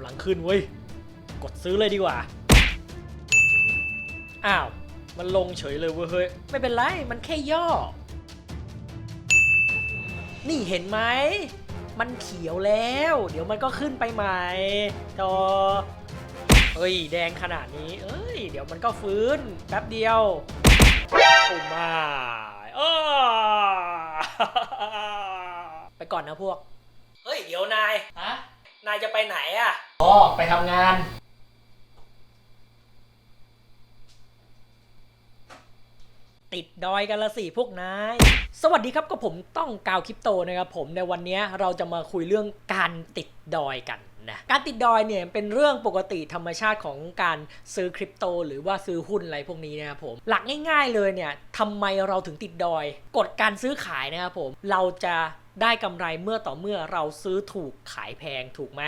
ำลังขึ้นเว้ย กดซื้อเลยดีกว่า อ้าว มันลงเฉยเลยเว้ยเฮ้ย ไม่เป็นไร มันแค่ย่อ นี่เห็นไหม มันเขียวแล้ว เดี๋ยวมันก็ขึ้นไปใหม่จอเฮ้ย แดงขนาดนี้ เอ้ย เดี๋ยวมันก็ฟื้น แป๊บเดียวโอ้มาอ้อไปก่อนนะพวก เฮ้ย เดี๋ยวนาย ฮะ นายจะไปไหนอะ อ๋อไปทำงาน ติดดอยกันละสิพวกนาย สวัสดีครับก็ผมต้องกาวคริปโตนะครับผมในวันนี้เราจะมาคุยเรื่องการติดดอยกันนะการติดดอยเนี่ยเป็นเรื่องปกติธรรมชาติของการซื้อคริปโต หรือว่าซื้อหุ้นอะไรพวกนี้นะครับผมหลักง่าย ๆเลยเนี่ยทำไมเราถึงติดดอยกฎการซื้อขายนะครับผมเราจะได้กำไรเมื่อต่อเมื่อเราซื้อถูกขายแพงถูกไหม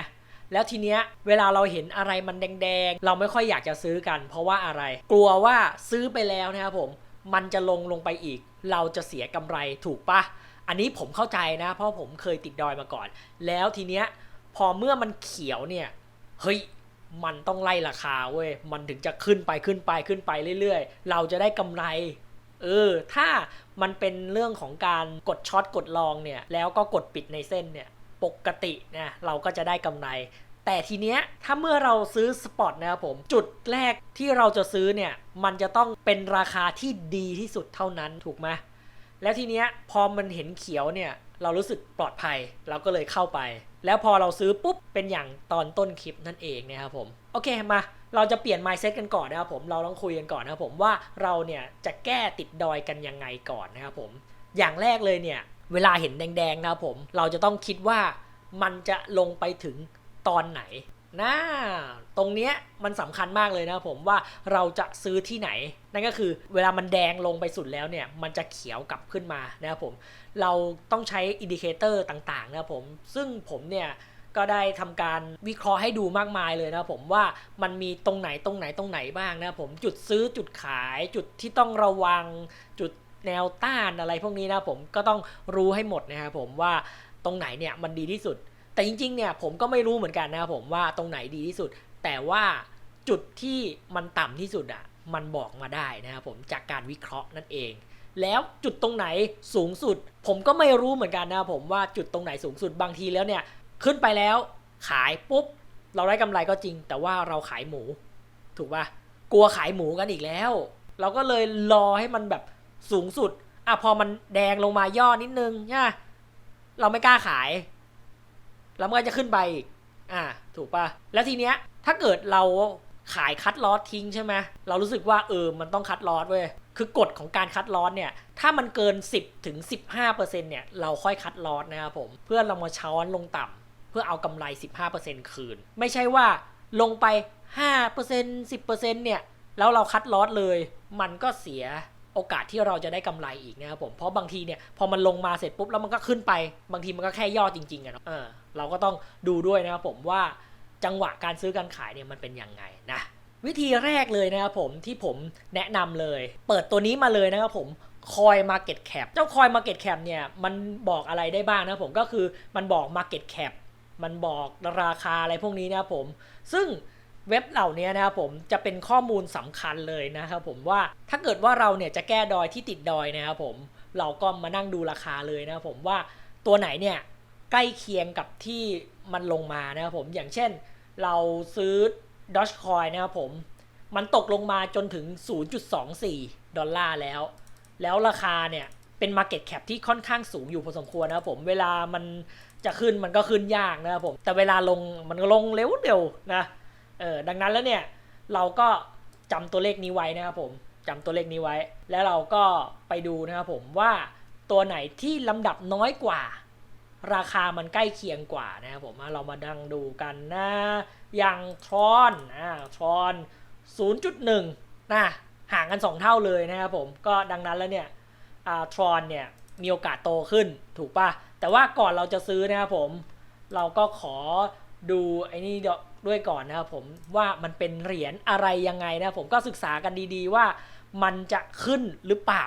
แล้วทีเนี้ยเวลาเราเห็นอะไรมันแดงๆ เราไม่ค่อยอยากจะซื้อกัน เพราะว่าอะไร กลัวว่าซื้อไปแล้วนะครับผมมันจะลงลงไปอีก เราจะเสียกำไรถูกปะอันนี้ผมเข้าใจนะ เพราะผมเคยติดดอยมาก่อน แล้วทีเนี้ยพอเมื่อมันเขียวเนี่ยเฮ้ยมันต้องไล่ราคาเว้ยมันถึงจะขึ้นไปขึ้นไปขึ้นไปเรื่อยๆ เราจะได้กำไรเออถ้ามันเป็นเรื่องของการกดช็อตกดลองเนี่ยแล้วก็กดปิดในเส้นเนี่ย ปกตินะเราก็จะได้กำไร แต่ทีเนี้ยถ้าเมื่อเราซื้อสปอตนะครับผม จุดแรกที่เราจะซื้อเนี่ยมันจะต้องเป็นราคาที่ดีที่สุดเท่านั้นถูกไหมแล้วทีเนี้ยพอมันเห็นเขียวเนี่ยเรารู้สึกปลอดภัยเราก็เลยเข้าไป แล้วพอเราซื้อปุ๊บเป็นอย่างตอนต้นคลิปนั่นเองนะครับผมโอเคมาเราจะเปลี่ยน mindset กันก่อนนะครับผมเราต้องคุยกันก่อนนะครับผมว่าเราเนี่ยจะแก้ติดดอยกันยังไงก่อนนะครับผมอย่างแรกเลยเนี่ย เวลาเห็นแดงๆนะครับผม เราจะต้องคิดว่ามันจะลงไปถึงตอนไหนนะตรงเนี้ยมันสำคัญมากเลยนะครับผมว่าเราจะซื้อที่ไหน นั่นก็คือเวลามันแดงลงไปสุดแล้วเนี่ย มันจะเขียวกลับขึ้นมานะครับผม เราต้องใช้อินดิเคเตอร์ต่างๆนะครับผม ซึ่งผมเนี่ยก็ได้ทำการวิเคราะห์ให้ดูมากมายเลยนะครับผมว่ามันมีตรงไหนตรงไหนตรงไหนบ้างนะครับผมจุดซื้อจุดขายจุดที่ต้องระวังจุด แนวต้านอะไรพวกนี้นะผมก็ต้องรู้ให้หมดนะครับผมว่าตรงไหนเนี่ยมันดีที่สุด แต่จริงๆเนี่ยผมก็ไม่รู้เหมือนกันนะครับผมว่าตรงไหนดีที่สุด แต่ว่าจุดที่มันต่ำที่สุดอะมันบอกมาได้นะครับผมจากการวิเคราะห์นั่นเอง แล้วจุดตรงไหนสูงสุด ผมก็ไม่รู้เหมือนกันนะครับผมว่าจุดตรงไหนสูงสุดบางทีแล้วเนี่ยขึ้นไปแล้วขายปุ๊บเราได้กำไรก็จริง แต่ว่าเราขายหมู ถูกปะกลัวขายหมูกันอีกแล้ว เราก็เลยรอให้มันแบบ สูงสุดอะพอมันแดงลงมาย่อนิดนึงใช่ปะเราไม่กล้าขาย แล้วมันก็จะขึ้นไปอีกอะถูกปะแล้วทีเนี้ยถ้าเกิดเราขายคัดลอสทิ้งใช่ไหมเรารู้สึกว่าเออมันต้องคัดลอสเว้ยคือกฎของการคัดลอสเนี่ย ถ้ามันเกิน 10ถึง15%เนี่ยเราค่อยคัดลอสนะครับผมเพื่อเรามาช้อนลงต่ำเพื่อเอากำไร 15%คืน ไม่ใช่ว่าลงไป 5% 10%เนี่ยแล้วเราคัดลอสเลย มันก็เสีย โอกาสที่เราจะได้กำไรอีกนะครับผมเพราะบางทีเนี่ยพอมันลงมาเสร็จปุ๊บแล้วมันก็ขึ้นไป บางทีมันก็แค่ย่อจริงๆอะเนาะเออเราก็ต้องดูด้วยนะครับผมว่าจังหวะการซื้อการขายเนี่ยมันเป็นยังไงนะวิธีแรกเลยนะครับผมที่ผมแนะนำเลย เปิดตัวนี้มาเลยนะครับผมคอย Market Cap เจ้าคอย Market Cap เนี่ยมันบอกอะไรได้บ้างนะผมก็คือมันบอก Market Cap มันบอกราคาอะไรพวกนี้นะครับผม ซึ่ง เว็บเหล่านี้นะครับผมจะเป็นข้อมูลสำคัญเลยนะครับผมว่าถ้าเกิดว่าเราเนี่ยจะแก้ดอยที่ติดดอยนะครับผมเราก็มานั่งดูราคาเลยนะครับผมว่าตัวไหนเนี่ยใกล้เคียงกับที่มันลงมานะครับผมอย่างเช่น เราซื้อ Dogecoin นะครับผมมันตกลงมาจนถึง 0.24 ดอลลาร์แล้ว แล้วราคาเนี่ยเป็น Market Cap ที่ค่อนข้างสูงอยู่พอสมควรนะครับผม เวลามันจะขึ้นมันก็ขึ้นยากนะครับผม แต่เวลาลงมันก็ลงเร็วเดียวนะ เออดังนั้นแล้วเนี่ยเราก็จำตัวเลขนี้ไว้นะครับผมจำตัวเลขนี้ไว้ แล้วเราก็ไปดูนะครับผมว่าตัวไหนที่ลำดับน้อยกว่า ราคามันใกล้เคียงกว่านะครับผมเรามาดังดูกันนะอย่างทรอนอ่าทรอน 0.1นะห่างกัน 2 เท่าเลยนะครับผมก็ดังนั้นแล้วเนี่ยอ่าทรอนเนี่ยมีโอกาสโตขึ้นถูกปะแต่ว่าก่อนเราจะซื้อนะครับผม เราก็ขอดูไอ้นี่ ด้วยก่อนนะครับผมว่ามันเป็นเหรียญอะไรยังไงนะผมก็ศึกษากันดีๆว่ามันจะขึ้นหรือเปล่า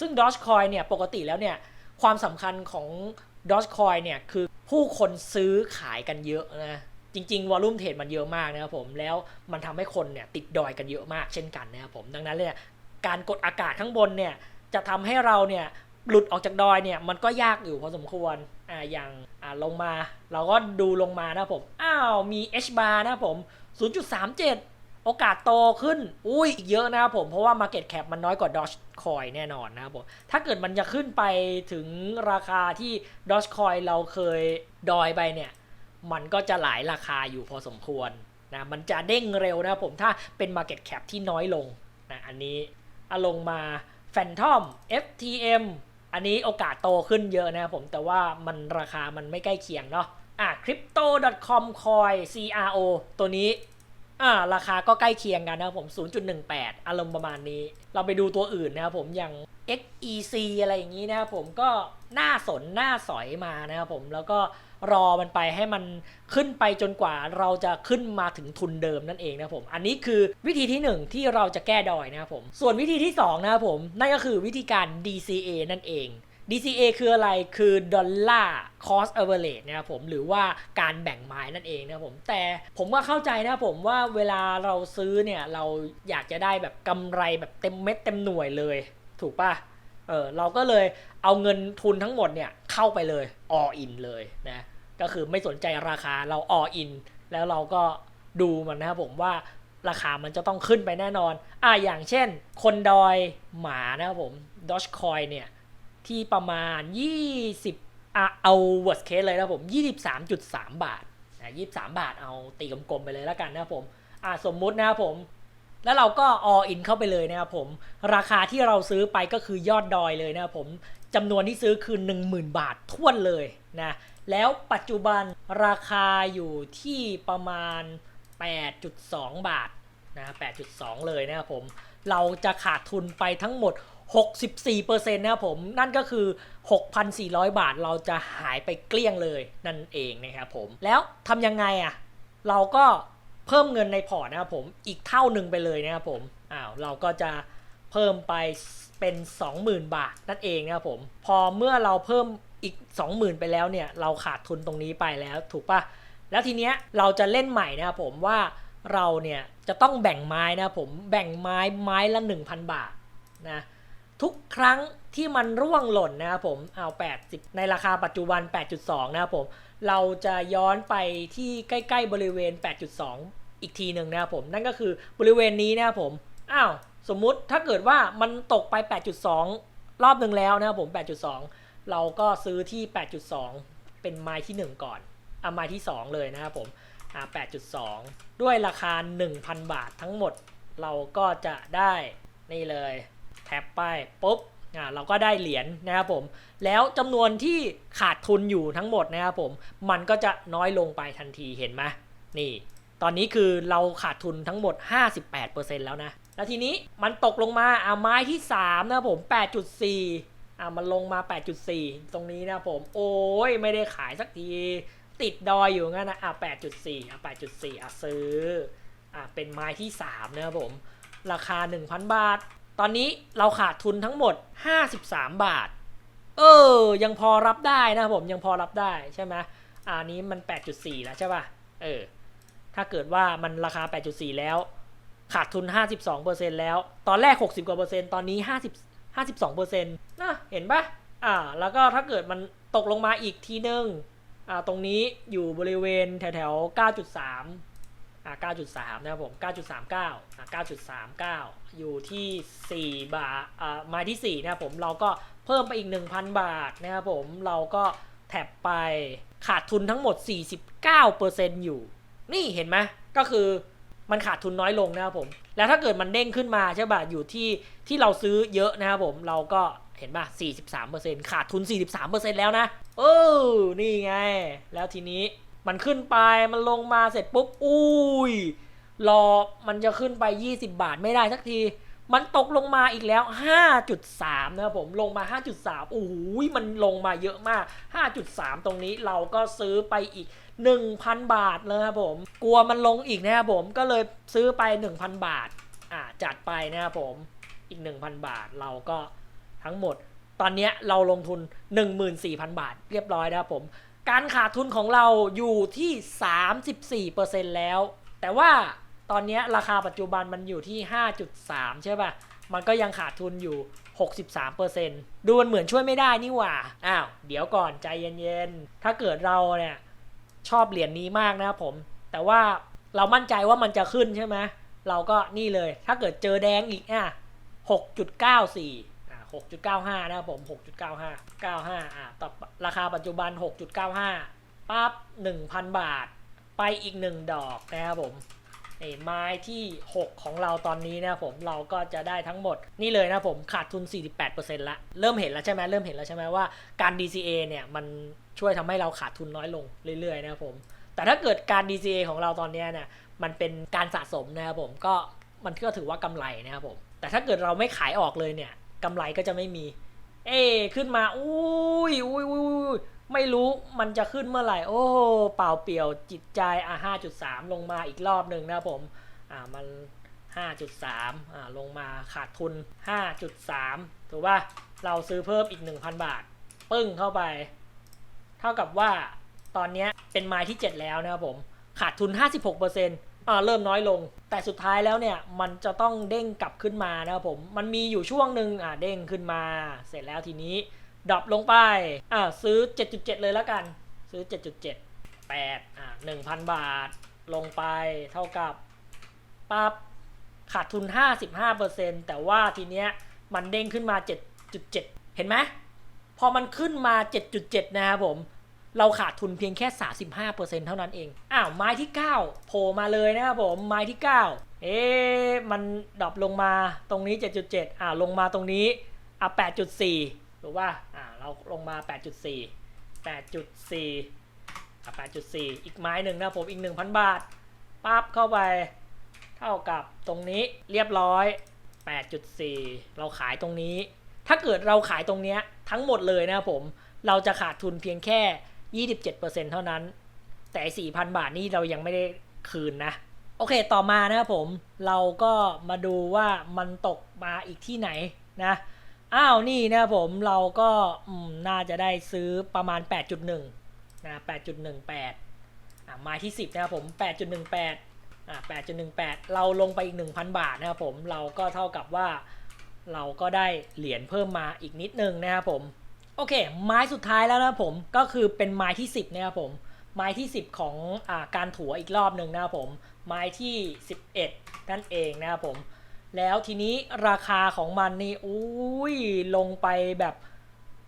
ซึ่ง Dogecoin เนี่ยปกติแล้วเนี่ยความสำคัญของ Dogecoin เนี่ยคือผู้คนซื้อขายกันเยอะนะจริงๆวอลลุ่มเทรดมันเยอะมากนะครับผมแล้วมันทำให้คนเนี่ยติดดอยกันเยอะมากเช่นกันนะครับผมดังนั้นเนี่ยการกดอากาศข้างบนเนี่ยจะทำให้เราเนี่ย หลุดออกจากดอยเนี่ยมันก็ยากอยู่พอสมควรอ่าอย่างอ่าลงมา เราก็ดูลงมานะผมอ้าวมี H bar นะผม 0.37 โอกาสโตขึ้น อุ้ยอีกเยอะนะครับผมเพราะว่า Market Cap มันน้อยกว่า Dogecoin แน่นอนนะครับผมถ้าเกิดมันจะขึ้นไปถึงราคาที่ Dogecoin เราเคยดอยไปเนี่ย มันก็จะหลายราคาอยู่พอสมควรนะมันจะเด้งเร็วนะครับผมถ้าเป็น Market Cap ที่น้อยลงนะอันนี้อลงมา Phantom FTM อันนี้โอกาสโตขึ้นเยอะนะครับผมแต่ว่ามันราคามันไม่ใกล้เคียงเนาะอะ crypto.com coin CRO ตัวนี้ อ่าราคาก็ใกล้เคียงกันนะครับผม 0.18 อารมณ์ประมาณนี้ เราไปดูตัวอื่นนะครับผมอย่าง XEC อะไรอย่างนี้นะครับผมก็น่าสนน่าสอยมานะครับผมแล้วก็รอมันไปให้มันขึ้นไปจนกว่าเราจะขึ้นมาถึงทุนเดิมนั่นเองนะครับผม อันนี้คือวิธีที่หนึ่งที่เราจะแก้ดอยนะครับผม ส่วนวิธีที่สองนะครับผม นั่นก็คือวิธีการ DCA นั่นเอง DCA คืออะไรคือ Dollar Cost Average นะครับผมหรือว่าการแบ่งไม้นั่นเองนะครับผมแต่ผมก็เข้าใจนะครับผมว่าเวลาเราซื้อเนี่ยเราอยากจะได้แบบกำไรแบบเต็มเม็ดเต็มหน่วยเลย ถูกปะเออเราก็เลยเอาเงินทุนทั้งหมดเนี่ยเข้าไปเลย all in เลยนะก็คือไม่สนใจราคาเรา all in แล้วเราก็ดูมันนะครับผมว่าราคามันจะต้องขึ้นไปแน่นอน อ่าอย่างเช่น คนดอยหมานะครับผม Dogecoin เนี่ย ที่ประมาณ 20อะเอา worst case เลยนะผม 23.3 บาทนะ23 บาทเอาตีกลมๆไปเลยแล้วกันนะผมอะสมมุตินะครับผม แล้วเราก็ all in เข้าไปเลยนะครับผม ราคาที่เราซื้อไปก็คือยอดดอยเลยนะครับผมจำนวนที่ซื้อคือ 10,000 บาทท้วนเลยนะแล้วปัจจุบันราคาอยู่ที่ประมาณ 8.2 บาทนะ8.2 เลยนะครับผม เราจะขาดทุนไปทั้งหมด 64%นะครับผมนั่นก็คือ 6,400 บาทเราจะหายไปเกลี้ยงเลยนั่นเองนะครับผมแล้วทำยังไงอะ่ะเราก็เพิ่มเงินในพอร์ตนะครับผมอีกเท่าหนึ่งไปเลยนะครับผมอ้าวเราก็จะเพิ่มไปเป็น 20,000 บาทนั่นเองนะครับผมพอเมื่อเราเพิ่มอีก 20,000 ไปแล้วเนี่ยเราขาดทุนตรงนี้ไปแล้วถูกปะแล้วทีเนี้ยเราจะเล่นใหม่นะครับผมว่าเราเนี่ยจะต้องแบ่งไม้นะครับผมแบ่งไม้ไม้ละ 1,000 บาทนะ ทุกครั้งที่มันร่วงหล่นนะครับผมเอา80 ในราคาปัจจุบัน 8.2 นะครับผม เราจะย้อนไปที่ใกล้ ๆ บริเวณ 8.2 อีกทีหนึ่งนะครับผม นั่นก็คือบริเวณนี้นะครับผม อ้าว สมมุติถ้าเกิดว่ามันตกไป 8.2 รอบหนึ่งแล้วนะครับผม 8.2 เราก็ซื้อที่ 8.2 เป็นไม้ที่ 1 ก่อนเอะไม้ที่ 2 เลยนะครับผมอะ8.2 ด้วยราคา 1,000 บาททั้งหมด เราก็จะได้นี่เลย แท็บไปปุ๊บอ่าเราก็ได้เหรียญนะครับผม แล้วจำนวนที่ขาดทุนอยู่ทั้งหมดนะครับผม มันก็จะน้อยลงไปทันทีเห็นไหมนี่ ตอนนี้คือเราขาดทุนทั้งหมด 58%แล้วนะ แล้วทีนี้มันตกลงมาอ่าไม้ที่ 3 นะผม 8.4อ่ามันลงมา 8.4 ตรงนี้นะผม โอ้ยไม่ได้ขายสักที ติดดอยอยู่งั้นนะอะ8.4อะ8.4อะซื้ออะเป็นไม้ที่ 3 นะครับผม ราคา 1,000 บาท ตอนนี้เราขาดทุนทั้งหมด 53 บาท เออ ยังพอรับได้นะครับผมยังพอรับได้ใช่ไหมอันนี้มัน 8.4 แล้วใช่ป่ะ เออ ถ้าเกิดว่ามันราคา 8.4 แล้ว ขาดทุน 52%แล้ว ตอนแรก 60 กว่าเปอร์เซ็นต์ ตอนนี้ 50 52%นต์นะเห็นปะอ่า แล้วก็ถ้าเกิดมันตกลงมาอีกทีนึง อ่า ตรงนี้อยู่บริเวณแถวแถวๆ9.3อ่า 9.3 นะครับผม 9.39อ่า9.39 อยู่ที่ 4 บาทอ่ามาที่ 4 นะครับผม เราก็เพิ่มไปอีก 1,000 บาทนะครับผม เราก็แท็บไปขาดทุนทั้งหมด 49%อยู่ นี่เห็นไหมก็คือมันขาดทุนน้อยลงนะครับผม แล้วถ้าเกิดมันเด้งขึ้นมาใช่ป่ะ อยู่ที่ที่เราซื้อเยอะนะครับผม เราก็เห็นป่ะ 43%ขาดทุน 43%แล้วนะ เออ นี่ไง แล้วทีนี้ มันขึ้นไปมันลงมาเสร็จปุ๊บ อุ้ย รอมันจะขึ้นไป 20 บาทไม่ได้สักที มันตกลงมาอีกแล้ว 5.3 นะครับผมลงมา 5.3 โอ้โหมันลงมาเยอะมาก 5.3 ตรงนี้เราก็ซื้อไปอีก 1,000 บาทเลยครับผม กลัวมันลงอีกนะครับผมก็เลยซื้อไป 1,000 บาท อ่าจัดไปนะครับผมอีก 1,000 บาทเราก็ทั้งหมด ตอนนี้เราลงทุน 14,000 บาท เรียบร้อยนะครับผม การขาดทุนของเราอยู่ที่ 34%แล้ว แต่ว่าตอนนี้ราคาปัจจุบันมันอยู่ที่ 5.3 ใช่ป่ะ มันก็ยังขาดทุนอยู่ 63%ดูมันเหมือนช่วยไม่ได้นี่หว่า อ้าว เดี๋ยวก่อนใจเย็นๆ ถ้าเกิดเราเนี่ยชอบเหรียญนี้มากนะครับผม แต่ว่าเรามั่นใจว่ามันจะขึ้นใช่ไหม เราก็นี่เลย ถ้าเกิดเจอแดงอีกอะ6.94 6.95 นะครับผม 6.95 95 อะต่อราคาปัจจุบัน 6.95 ปั๊บ 1,000 บาท ไปอีก 1 ดอกนะครับผมนี่ไม้ที่ 6 ของเราตอนนี้นะครับผมเราก็จะได้ทั้งหมดนี่เลยนะผมขาดทุน 48%ละเริ่มเห็นแล้วใช่ไหมเริ่มเห็นแล้วใช่ไหมว่าการ DCA เนี่ยมันช่วยทำให้เราขาดทุนน้อยลงเรื่อยๆนะครับผม แต่ถ้าเกิดการ DCA ของเราตอนนี้เนี่ยมันเป็นการสะสมนะครับผมก็มันก็ถือว่ากำไรนะครับผม แต่ถ้าเกิดเราไม่ขายออกเลยเนี่ย กำไรก็จะไม่มี เอ้ขึ้นมาอุ้ยอุ้ยอุ้ยอุ้ยไม่รู้มันจะขึ้นเมื่อไหร่ โอ้เปล่าเปลี่ยวจิตใจอะ5.3ลงมาอีกรอบหนึ่งนะครับผมอ่ามัน5.3อ่าลงมาขาดทุน5.3ถูกป่ะเราซื้อเพิ่มอีก1,000บาท ปึ้งเข้าไป เท่ากับว่าตอนนี้เป็นไม้ที่ 7 แล้วนะครับผม ขาดทุน 56%อ่า เริ่มน้อยลง แต่สุดท้ายแล้วเนี่ยมันจะต้องเด้งกลับขึ้นมานะครับผมมันมีอยู่ช่วงหนึ่งอ่าเด้งขึ้นมา เสร็จแล้วทีนี้ดรอปลงไปอ่าซื้อ 7.7 เลยแล้วกัน ซื้อ 7.7 8อ่า1,000 บาทลงไปเท่ากับปั๊บขาดทุน 55%แต่ว่าทีเนี้ยมันเด้งขึ้นมา 7.7 เห็นไหมพอมันขึ้นมา 7.7 นะครับผม เราขาดทุนเพียงแค่ 35%เท่านั้นเอง อ้าวไม้ที่ 9 โผล่มาเลยนะครับผมไม้ที่ 9 เอ๊มันดรอปลงมาตรงนี้ 7.7อ่าลงมาตรงนี้อะ8.4ถูกป่ะอ่าเราลงมา 8.4 8.4อะ8.4 อีกไม้หนึ่งนะผมอีก 1,000 บาทปั๊บเข้าไป เท่ากับตรงนี้เรียบร้อย 8.4 เราขายตรงนี้ ถ้าเกิดเราขายตรงเนี้ยทั้งหมดเลยนะผมเราจะขาดทุนเพียงแค่ 27%เท่านั้น แต่ 4,000 บาทนี่เรายังไม่ได้คืนนะ โอเคต่อมานะครับผม เราก็มาดูว่ามันตกมาอีกที่ไหนนะ อ้าวนี่นะครับผมเราก็น่าจะได้ซื้อประมาณ 8.1นะ8.18อะไม้ที่ 10นะครับผม 8.18อะ8.18 เราลงไปอีก 1,000 บาทนะครับผม เราก็เท่ากับว่าเราก็ได้เหรียญเพิ่มมาอีกนิดนึงนะครับผม โอเค ไม้สุดท้ายแล้วนะผมก็คือเป็นไม้ที่ 10นะครับผม ไม้ที่ 10 ของอาการถัวอีกรอบหนึ่งนะครับผม ไม้ที่ 11 นั่นเองนะครับผม แล้วทีนี้ราคาของมันนี่อุ้ยลงไปแบบ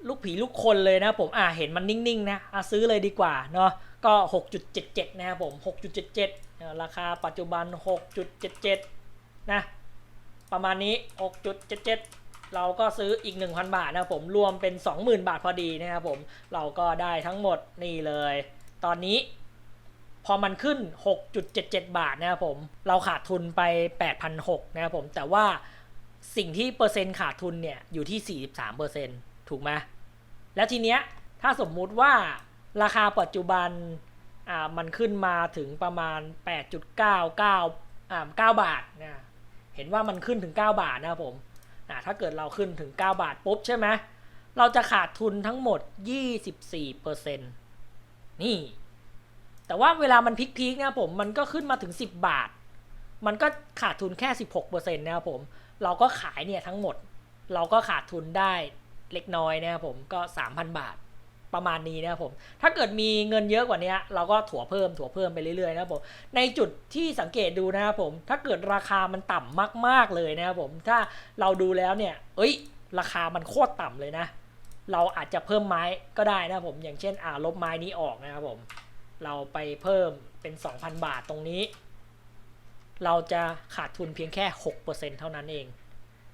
ลูกผีลูกคนเลยนะผมอ่าเห็นมันนิ่งๆนะอะซื้อเลยดีกว่าเนาะก็ 6.77 นะครับผม 6.77เอ่อราคาปัจจุบัน 6.77 นะ ประมาณนี้ 6.77 เราก็ซื้ออีก 1,000 บาทนะครับผมรวมเป็น 20,000 บาทพอดีนะครับผมเราก็ได้ทั้งหมดนี่เลย ตอนนี้พอมันขึ้น 6.77 บาทนะครับผมเราขาดทุนไป 8,600นะครับผมแต่ว่าสิ่งที่เปอร์เซ็นต์ขาดทุนเนี่ยอยู่ที่ 43%ถูกไหมแล้วทีเนี้ยถ้าสมมุติว่าราคาปัจจุบันอ่ามันขึ้นมาถึงประมาณ 8.99อ่า9บาทนะเห็นว่ามันขึ้นถึง 9 บาทนะครับผม ถ้าเกิดเราขึ้นถึง 9 บาทปุ๊บใช่ไหมเราจะขาดทุนทั้งหมด 24%นี่ แต่ว่าเวลามันพลิกๆนะผม มันก็ขึ้นมาถึง 10 บาท มันก็ขาดทุนแค่ 16%นะครับผม เราก็ขายเนี่ยทั้งหมด เราก็ขาดทุนได้เล็กน้อยนะครับผม ก็ 3,000 บาท ประมาณนี้นะครับผม ถ้าเกิดมีเงินเยอะกว่านี้เราก็ถั่วเพิ่มถั่วเพิ่มไปเรื่อยๆนะครับผม ในจุดที่สังเกตดูนะครับผม ถ้าเกิดราคามันต่ำมาก ๆเลยนะครับผม ถ้าเราดูแล้วเนี่ย เอ้ย ราคามันโคตรต่ำเลยนะ เราอาจจะเพิ่มไม้ก็ได้นะครับผม อย่างเช่น อ่าลบไม้นี้ออกนะครับผม เราไปเพิ่มเป็น 2,000 บาทตรงนี้ เราจะขาดทุนเพียงแค่ 6%เท่านั้นเอง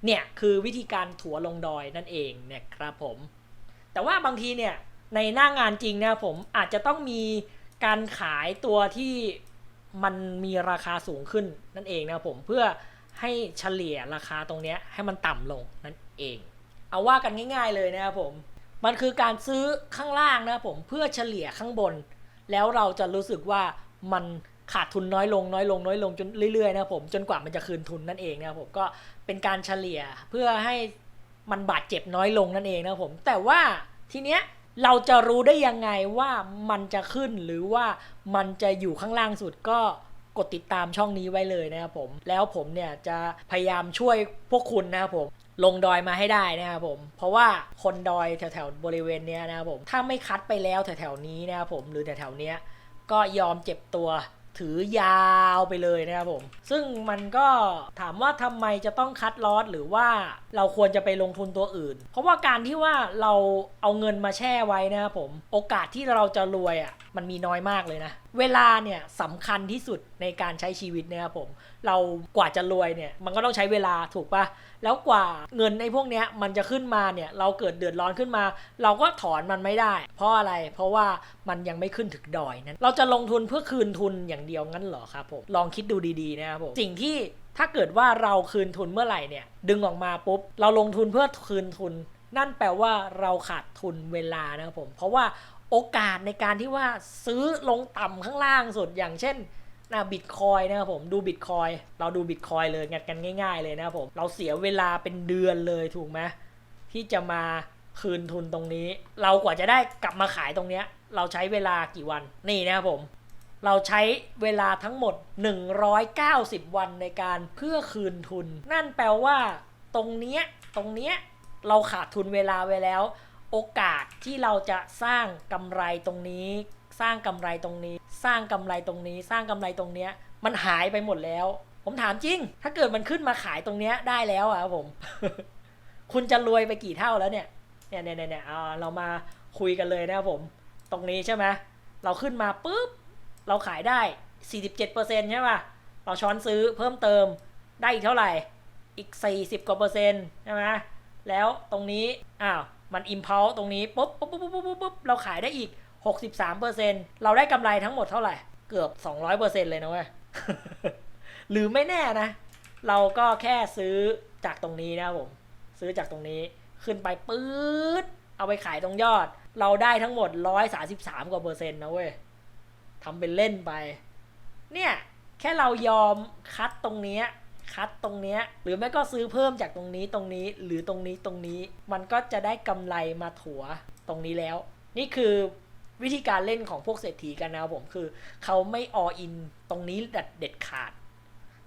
เนี่ยคือวิธีการถัวลงดอยนั่นเองเนี่ยครับผม แต่ว่าบางทีเนี่ย ในหน้างานจริงนะผมอาจจะต้องมีการขายตัวที่มันมีราคาสูงขึ้นนั่นเองนะผมเพื่อให้เฉลี่ยราคาตรงนี้ให้มันต่ำลงนั่นเอง เอาว่ากันง่าย ๆเลยนะครับผมมันคือการซื้อข้างล่างนะครับผมเพื่อเฉลี่ยข้างบน แล้วเราจะรู้สึกว่ามันขาดทุนน้อยลงน้อยลงน้อยลงจนเรื่อยๆนะครับผมจนกว่ามันจะคืนทุนนั่นเองนะครับผมก็เป็นการเฉลี่ยเพื่อให้มันบาดเจ็บน้อยลงนั่นเองนะครับผมแต่ว่าทีเนี้ย เราจะรู้ได้ยังไงว่ามันจะขึ้นหรือว่ามันจะอยู่ข้างล่างสุดก็กดติดตามช่องนี้ไว้เลยนะครับผม แล้วผมเนี่ยจะพยายามช่วยพวกคุณนะครับผม ลงดอยมาให้ได้นะครับผม เพราะว่าคนดอยแถวๆบริเวณเนี้ยนะครับผม ถ้าไม่คัดไปแล้วแถวๆนี้นะครับผม หรือแถวๆเนี้ยก็ยอมเจ็บตัวถือยาวไปเลยนะครับผม ซึ่งมันก็ถามว่าทำไมจะต้องคัดลอสหรือว่า เราควรจะไปลงทุนตัวอื่น เพราะว่าการที่ว่าเราเอาเงินมาแช่ไว้นะครับผม โอกาสที่เราจะรวยอะมันมีน้อยมากเลยนะ เวลาเนี่ยสำคัญที่สุดในการใช้ชีวิตนะครับผม เรากว่าจะรวยเนี่ยมันก็ต้องใช้เวลาถูกปะแล้วกว่าเงินในพวกเนี้ยมันจะขึ้นมาเนี่ยเราเกิดเดือดร้อนขึ้นมา เราก็ถอนมันไม่ได้ เพราะอะไร เพราะว่ามันยังไม่ขึ้นถึงดอยนั้น เราจะลงทุนเพื่อคืนทุนอย่างเดียวงั้นเหรอครับผม ลองคิดดูดีๆนะครับผม สิ่งที่ ถ้าเกิดว่าเราคืนทุนเมื่อไหร่เนี่ยดึงออกมาปุ๊บเราลงทุนเพื่อคืนทุน นั่นแปลว่าเราขาดทุนเวลานะครับผม เพราะว่าโอกาสในการที่ว่าซื้อลงต่ำข้างล่างสุดอย่างเช่นนะบิตคอยนะครับผมดูบิตคอยเราดูบิตคอยเลยงัดกันง่ายๆ เลยนะครับผมเราเสียเวลาเป็นเดือนเลยถูกไหมที่จะมาคืนทุนตรงนี้ เรากว่าจะได้กลับมาขายตรงเนี้ยเราใช้เวลากี่วันนี่นะครับผม เราใช้เวลาทั้งหมด 190 วันในการเพื่อคืนทุน นั่นแปลว่า ตรงเนี้ยตรงเนี้ยเราขาดทุนเวลาไว้แล้ว โอกาสที่เราจะสร้างกำไรตรงนี้ สร้างกำไรตรงนี้ สร้างกำไรตรงนี้ สร้างกำไรตรงเนี้ยมันหายไปหมดแล้ว ผมถามจริง ถ้าเกิดมันขึ้นมาขายตรงเนี้ยได้แล้วอะครับผม คุณจะรวยไปกี่เท่าแล้วเนี่ยเนี่ยเนี่ยเนี่ยเอ่อเรามาคุยกันเลยนะครับผม ตรงนี้ใช่ไหมเราขึ้นมาปุ๊บ เราขายได้ 47%ใช่ป่ะ เราช้อนซื้อเพิ่มเติมได้อีกเท่าไหร่ อีก 40 กว่าเปอร์เซ็นต์ใช่ไหมแล้วตรงนี้ อ้าว มัน impulse ตรงนี้ปุ๊บปุ๊บปุ๊บปุ๊บปุ๊บปุ๊บเราขายได้อีก 63%เราได้กำไรทั้งหมดเท่าไหร่ เกือบ 200%เลยนะเว้ย หรือไม่แน่นะ เราก็แค่ซื้อจากตรงนี้นะผม ซื้อจากตรงนี้ขึ้นไปปื๊ด เอาไปขายตรงยอด เราได้ทั้งหมด 133 กว่าเปอร์เซ็นต์นะเว้ย ทำเป็นเล่นไป เนี่ย แค่เรายอมคัดตรงนี้คัดตรงเนี้ยหรือไม่ก็ซื้อเพิ่มจากตรงนี้ตรงนี้หรือตรงนี้ตรงนี้ มันก็จะได้กำไรมาถัวตรงนี้แล้ว นี่คือวิธีการเล่นของพวกเศรษฐีกันนะครับผมคือ เขาไม่ออินตรงนี้เด็ดขาด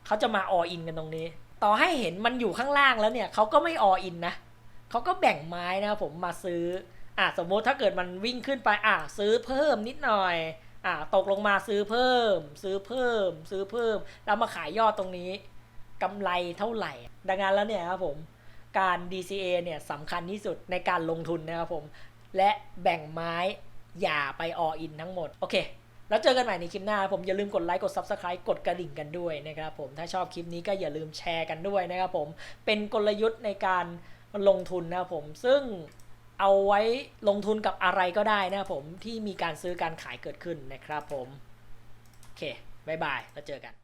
เขาจะมาออินกันตรงนี้ ต่อให้เห็นมันอยู่ข้างล่างแล้วเนี่ยเขาก็ไม่ออินนะเขาก็แบ่งไม้นะครับผมมาซื้ออะสมมติถ้าเกิดมันวิ่งขึ้นไปอะซื้อเพิ่มนิดหน่อย อะตกลงมาซื้อเพิ่ม ซื้อเพิ่ม ซื้อเพิ่ม แล้วมาขายยอดตรงนี้กำไรเท่าไหร่ ดังนั้นแล้วเนี่ยครับผมการ DCA เนี่ยสำคัญที่สุดในการลงทุนนะครับผม และแบ่งไม้อย่าไปออินทั้งหมด โอเค แล้วเจอกันใหม่ในคลิปหน้าครับผมอย่าลืมกดไลค์กด Subscribe กดกระดิ่งกันด้วยนะครับผมถ้าชอบคลิปนี้ก็อย่าลืมแชร์กันด้วยนะครับผมเป็นกลยุทธ์ในการลงทุนนะครับผมซึ่ง เอาไว้ลงทุนกับอะไรก็ได้นะครับผมที่มีการซื้อการขายเกิดขึ้นนะครับผม โอเคบายบาย แล้วเจอกัน